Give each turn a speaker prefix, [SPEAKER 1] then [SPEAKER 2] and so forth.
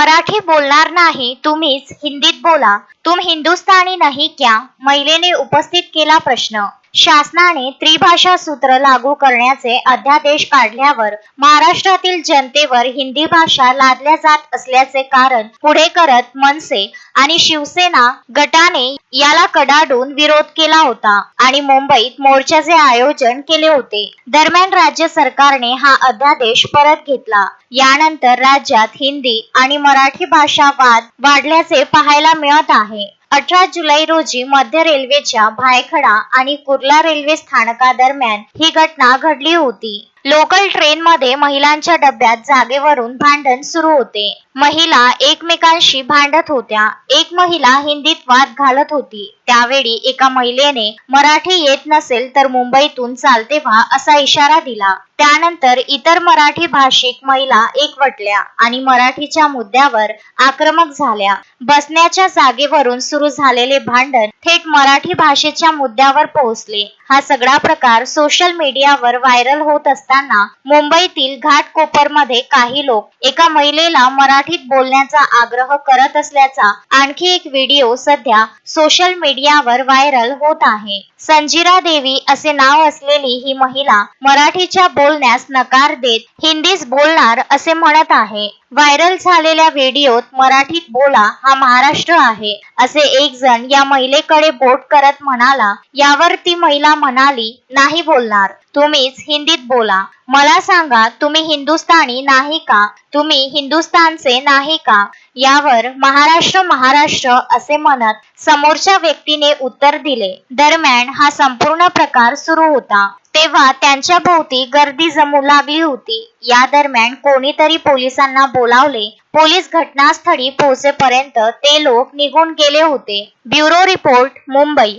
[SPEAKER 1] para Marathi बोलणार नाही तुम्हीच हिंदीत बोला. तुम हिंदुस्थानी नाही क्या? महिलेने उपस्थित केला प्रश्न. शासनाने त्रिभाषा सूत्र लागू करण्याचे अध्यादेश काढल्यावर महाराष्ट्रातील जनतेवर हिंदी भाषा लादल्या जात असल्याचे कारण पुढे करत मनसे आणि शिवसेना गटाने याला कडाडून विरोध केला होता आणि मुंबईत मोर्चाचे आयोजन केले होते. दरम्यान राज्य सरकारने हा अध्यादेश परत घेतला. यानंतर राज्यात हिंदी आणि मराठी मराठी भाषा वाद वाढल्याचे पाहायला मिळत आहे. अठरा जुलै रोजी मध्य रेल्वेच्या भायखडा आणि कुर्ला रेल्वे स्थानकादरम्यान ही घटना घडली होती. लोकल ट्रेन मध्ये महिलांच्या डब्यात जागेवरून भांडण सुरू होते. महिला एकमेकांशी भांडत होत्या. एक महिला हिंदीत वाद घालत होती. त्यावेळी एका महिलेने मराठी येत नसेल तर मुंबईतून चालते व्हा असा इशारा दिला. त्यानंतर इतर मराठी भाषिक महिला एकवटल्या आणि मराठीच्या मुद्द्यावर आक्रमक झाल्या. बसण्याच्या जागेवरून सुरू झालेले भांडण थेट मराठी भाषेच्या मुद्द्यावर पोहोचले. हा सगळा प्रकार सोशल मीडियावर व्हायरल होत असताना मुंबईतील घाटकोपरमध्ये काही लोक एका महिलेला मराठीत बोलण्याचा आग्रह करत असल्याचा आणखी एक व्हिडिओ सध्या सोशल मीडियावर व्हायरल होत आहे. संजिरा देवी असे नाव असलेली ही महिला मराठीच्या बोलण्यास नकार देत हिंदीच बोलणार असे म्हणत आहे. व्हायरल झालेल्या व्हिडिओत मराठीत बोला हा महाराष्ट्र आहे. असे एक जण या महिलेकडे बोट करत म्हणाला यावर ती महिला म्हणाली नाही बोलणार. तुम्हीच हिंदीत बोला. मला सांगा तुम्ही हिंदुस्थानी नाही का? तुम्ही हिंदुस्थानचे नाही का? यावर महाराष्ट्र महाराष्ट्र असे म्हणत समोरच्या व्यक्तीने उत्तर दिले. दरम्यान हा संपूर्ण प्रकार सुरू होता. तेव्हा त्यांच्या भोवती गर्दी जमू लागली होती. या दरम्यान कोणीतरी पोलिसांना बोलावले. पोलीस घटनास्थळी पोहोचेपर्यंत ते लोक निघून गेले होते. Bureau report Mumbai.